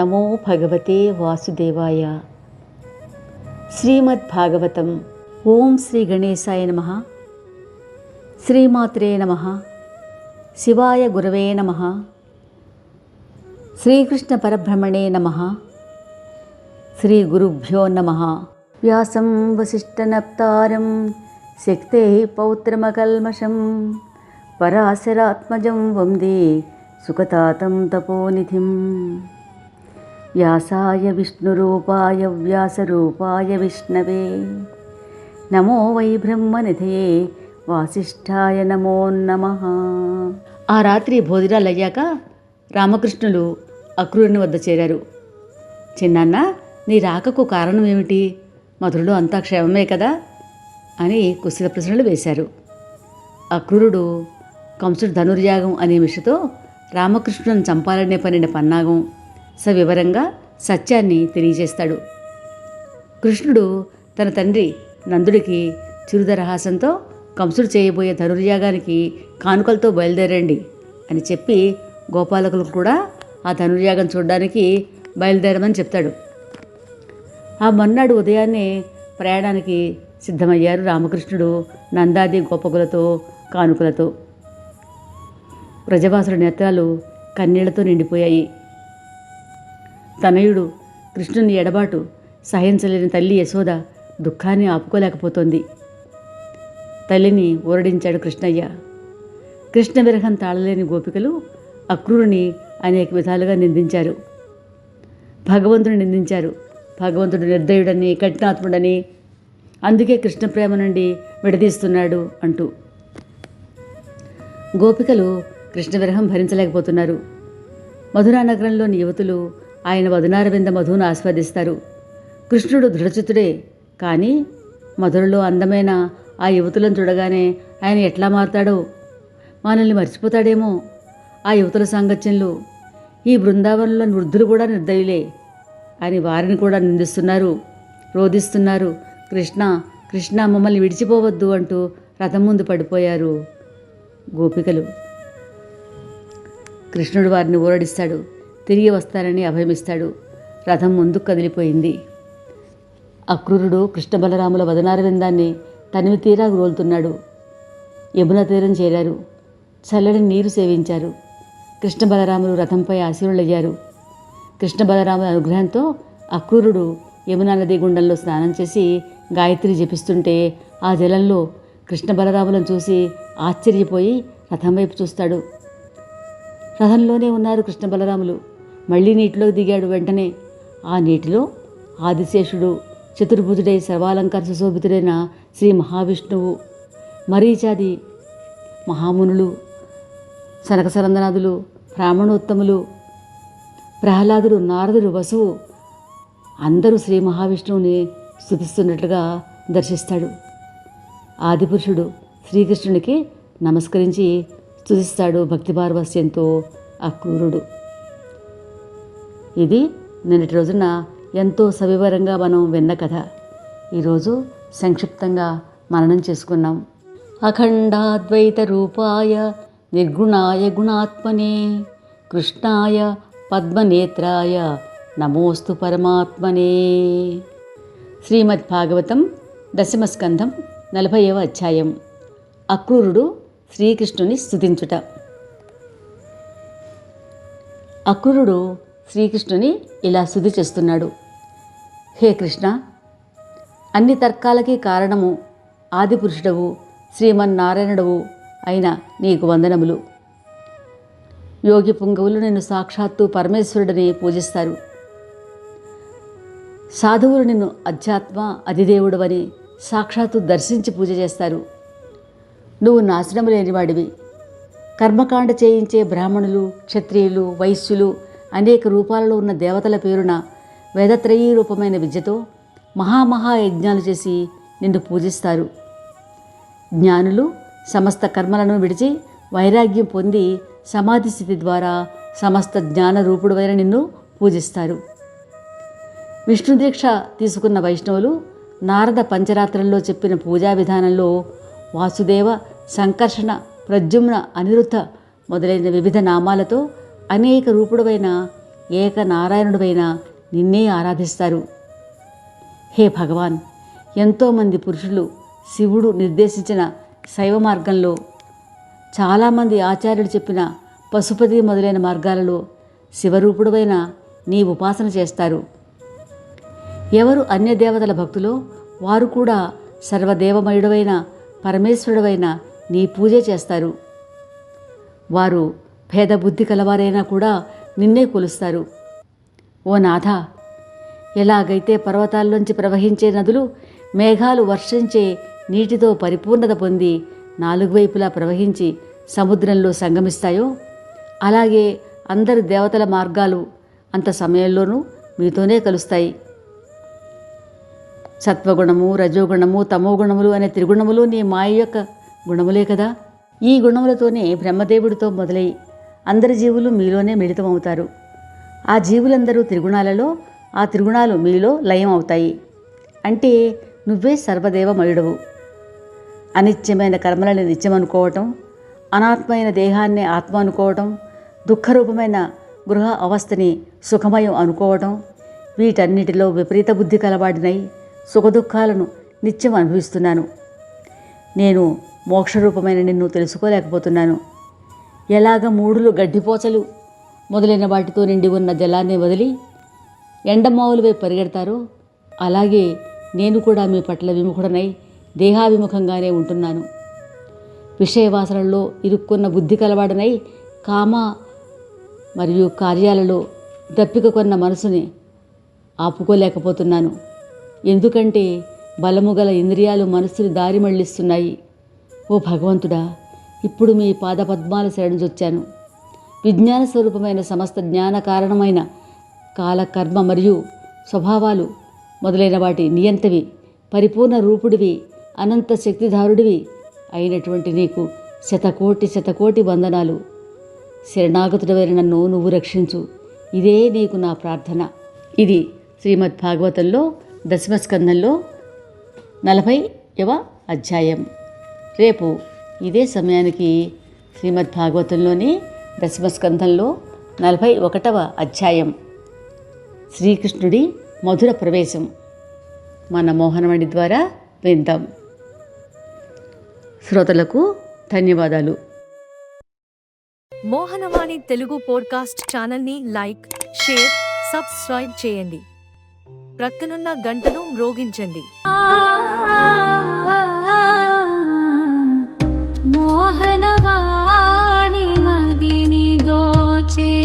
నమో భగవతే వాసుదేవాయ శ్రీమద్భాగవతం ఓం శ్రీ గణేశాయ నమ శ్రీమాత్రే నమ శివాయ గురవే నమ శ్రీకృష్ణ పరబ్రహ్మణే నమ శ్రీ గురుభ్యో నమ వ్యాసం వసిష్ఠనప్తారం శక్తే పౌత్రమకల్మషం పరాశరాత్మజం వందే సుఖతాతం తపోనిధిం వ్యాసాయ విష్ణురూపాయ వ్యాసరూపాయ విష్ణవే. నమో వై బ్రహ్మనిధయే వాసిష్ఠాయ నమో నమ. ఆ రాత్రి భోజనాలు అయ్యాక రామకృష్ణులు అక్రూరుని వద్ద చేరారు. చిన్నాన్న నీ రాకకు కారణం ఏమిటి? మధురుడు అంతా క్షేమమే కదా? అని కుశల ప్రశ్నలు వేశారు. అక్రూరుడు కంసుడు ధనుర్యాగం అనే మిషతో రామకృష్ణుని చంపాలనే పనిన పన్నాగం సవివరంగా సత్యాన్ని తెలియజేస్తాడు. కృష్ణుడు తన తండ్రి నందుడికి చిరుదరహాసంతో కంసుడు చేయబోయే ధనుర్యాగానికి కానుకలతో బయలుదేరండి అని చెప్పి గోపాలకులకు కూడా ఆ ధనుర్యాగం చూడడానికి బయలుదేరమని చెప్తాడు. ఆ మన్నాడు ఉదయాన్నే ప్రయాణానికి సిద్ధమయ్యారు రామకృష్ణుడు నందాది గోపకులతో కానుకలతో. ప్రజవాసుల నేత్రాలు కన్నీళ్ళతో నిండిపోయాయి. తనయుడు కృష్ణుని ఎడబాటు సహించలేని తల్లి యశోద దుఃఖాన్ని ఆపుకోలేకపోతోంది. తల్లిని ఊరడించాడు కృష్ణయ్య. కృష్ణ విరహం తాళలేని గోపికలు అక్రూరుని అనేక విధాలుగా నిందించారు. భగవంతుని నిందించారు. భగవంతుడు నిర్దయుడని కఠినాత్ముడని అందుకే కృష్ణ ప్రేమ నుండి విడదీస్తున్నాడు అంటూ. గోపికలు కృష్ణ విరహం భరించలేకపోతున్నారు. మధురా నగరంలోని యువతులు ఆయన వదునారవింద మధువును ఆస్వాదిస్తారు. కృష్ణుడు దృఢచిత్తుడే కానీ మధురలో అందమైన ఆ యువతులను చూడగానే ఆయన ఎట్లా మారుతాడో? మనల్ని మర్చిపోతాడేమో? ఆ యువతుల సాంగత్యంలో ఈ బృందావనంలో వృద్ధులు కూడా నిర్దయులే అని వారిని కూడా నిందిస్తున్నారు రోధిస్తున్నారు. కృష్ణ కృష్ణ మమ్మల్ని విడిచిపోవద్దు అంటూ రథం ముందు పడిపోయారు గోపికలు. కృష్ణుడు వారిని ఊరడిస్తాడు. తిరిగి వస్తారని అభయమిస్తాడు. రథం ముందుకు కదిలిపోయింది. అక్రూరుడు కృష్ణ బలరాముల వదనారవిందాన్ని తనివి తీరా గ్రోలుతున్నాడు యమున తీరం చేరారు. చల్లని నీరు సేవించారు. కృష్ణ బలరాములు రథంపై ఆశీనులయ్యారు. కృష్ణ బలరాముల అనుగ్రహంతో అక్రూరుడు యమునా నది గుండంలో స్నానం చేసి గాయత్రి జపిస్తుంటే ఆ జలంలో కృష్ణ బలరాములను చూసి ఆశ్చర్యపోయి రథం వైపు చూస్తాడు. రథంలోనే ఉన్నారు కృష్ణ బలరాములు మళ్ళీ నీటిలోకి దిగాడు వెంటనే. ఆ నీటిలో ఆదిశేషుడు చతుర్భుజుడై సర్వాలంకార సుశోభితుడైన శ్రీ మహావిష్ణువు మరీచాది మహామునులు సనకసరందనాథులు బ్రాహ్మణోత్తములు ప్రహ్లాదుడు నారదుడు వసువు అందరూ శ్రీ మహావిష్ణువుని స్థుతిస్తున్నట్లుగా దర్శిస్తాడు. ఆదిపురుషుడు శ్రీకృష్ణునికి నమస్కరించి స్థుతిస్తాడు భక్తిపార్వస్యంతో అక్రూరుడు. ఇది నిన్నటి రోజున ఎంతో సవివరంగా మనం విన్న కథ. ఈరోజు సంక్షిప్తంగా మననం చేసుకున్నాం. అఖండాద్వైత రూపాయ నిర్గుణాయ గుణాత్మనే కృష్ణాయ పద్మనేత్రాయ నమోస్తు పరమాత్మనే. శ్రీమద్ భాగవతం దశమస్కంధం నలభైవ అధ్యాయం. అక్రూరుడు శ్రీకృష్ణుని స్తుతించుట. అక్రూరుడు శ్రీకృష్ణుని ఇలా శుద్ధి చేస్తున్నాడు. హే కృష్ణ అన్ని తర్కాలకి కారణము ఆదిపురుషుడవు శ్రీమన్నారాయణుడవు అయిన నీకు వందనములు. యోగి పుంగవులు నిన్ను సాక్షాత్తు పరమేశ్వరుడని పూజిస్తారు. సాధువులు నిన్ను అధ్యాత్మ అధిదేవుడవని సాక్షాత్తు దర్శించి పూజ చేస్తారు. నువ్వు నాశనం లేనివాడివి. కర్మకాండ చేయించే బ్రాహ్మణులు క్షత్రియులు వైశ్యులు అనేక రూపాలలో ఉన్న దేవతల పేరున వేదత్రయీ రూపమైన విద్యతో మహామహా యజ్ఞాలు చేసి నిన్ను పూజిస్తారు. జ్ఞానులు సమస్త కర్మలను విడిచి వైరాగ్యం పొంది సమాధి స్థితి ద్వారా సమస్త జ్ఞాన రూపుడువైన నిన్ను పూజిస్తారు. విష్ణు దీక్ష తీసుకున్న వైష్ణవులు నారద పంచరాత్రంలో చెప్పిన పూజా విధానంలో వాసుదేవ సంకర్షణ ప్రద్యుమ్న అనిరుద్ధ మొదలైన వివిధ నామాలతో అనేక రూపుడవైన ఏకనారాయణుడివైన నిన్నే ఆరాధిస్తారు. హే భగవాన్ ఎంతోమంది పురుషులు శివుడు నిర్దేశించిన శైవ మార్గంలో చాలామంది ఆచార్యులు చెప్పిన పశుపతి మొదలైన మార్గాలలో శివరూపుడువైన నీ ఉపాసన చేస్తారు. ఎవరు అన్య దేవతల భక్తులో వారు కూడా సర్వదేవమయుడవైన పరమేశ్వరుడవైన నీ పూజ చేస్తారు. వారు భేదబుద్ధి కలవారైనా కూడా నిన్నే కొలుస్తారు. ఓ నాథ ఎలాగైతే పర్వతాల్లోంచి ప్రవహించే నదులు మేఘాలు వర్షించే నీటితో పరిపూర్ణత పొంది నాలుగు వైపులా ప్రవహించి సముద్రంలో సంగమిస్తాయో అలాగే అందరి దేవతల మార్గాలు అంత సమయంలోనూ మీతోనే కలుస్తాయి. సత్వగుణము రజోగుణము తమోగుణములు అనే త్రిగుణములు నీ మాయ యొక్క గుణములే కదా. ఈ గుణములతోనే బ్రహ్మదేవుడితో మొదలై అందరి జీవులు మీలోనే మిళితమవుతారు. ఆ జీవులందరూ త్రిగుణాలలో ఆ త్రిగుణాలు మీలో లయం అవుతాయి అంటే నువ్వే సర్వదేవమయుడవు. అనిత్యమైన కర్మలని నిత్యమనుకోవటం అనాత్మైన దేహాన్ని ఆత్మ అనుకోవటం దుఃఖరూపమైన గృహ అవస్థని సుఖమయం అనుకోవటం వీటన్నిటిలో విపరీత బుద్ధి కలవాడినై సుఖదుఖాలను నిత్యం అనుభవిస్తున్నాను నేను మోక్షరూపమైన నిన్ను తెలుసుకోలేకపోతున్నాను. ఎలాగ మూడులు గడ్డిపోచలు మొదలైన వాటితో నిండి ఉన్న జలాన్ని వదిలి ఎండమావులపై పరిగెడతారో అలాగే నేను కూడా మీ పట్ల విముఖుడనై దేహాభిముఖంగానే ఉంటున్నాను. విషయవాసనల్లో ఇరుక్కున్న బుద్ధి కలవాడనై కామ మరియు కార్యాలలో దప్పిక కొన్న మనసుని ఆపుకోలేకపోతున్నాను. ఎందుకంటే బలము గల ఇంద్రియాలు మనస్సుని దారి మళ్ళిస్తున్నాయి ఓ భగవంతుడా ఇప్పుడు మీ పాదపద్మాల వచ్చాను. విజ్ఞాన స్వరూపమైన సమస్త జ్ఞాన కారణమైన కాల కర్మ మరియు స్వభావాలు మొదలైన వాటి నియంతవి పరిపూర్ణ రూపుడివి అనంత శక్తిధారుడివి అయినటువంటి నీకు శతకోటి శతకోటి వందనాలు. శరణాగతుడవైన నన్ను నువ్వు రక్షించు. ఇదే నీకు నా ప్రార్థన. ఇది శ్రీమద్ భాగవతంలో దశమస్కంధంలో నలభైవ అధ్యాయం. రేపు ఇదే సమయానికి శ్రీమద్ భాగవతంలోని దశమస్కంధంలో నలభై ఒకటవ అధ్యాయం. శ్రీకృష్ణుడి మధుర ప్రవేశం. మన మోహనమణి ద్వారా విందాం. శ్రోతలకు ధన్యవాదాలు. మోహనవాణి తెలుగు పోడ్కాస్ట్ ఛానల్ని లైక్ షేర్ సబ్స్క్రైబ్ చేయండి. ప్రక్కనున్న గంటను మ్రోగించండి. वाहनवा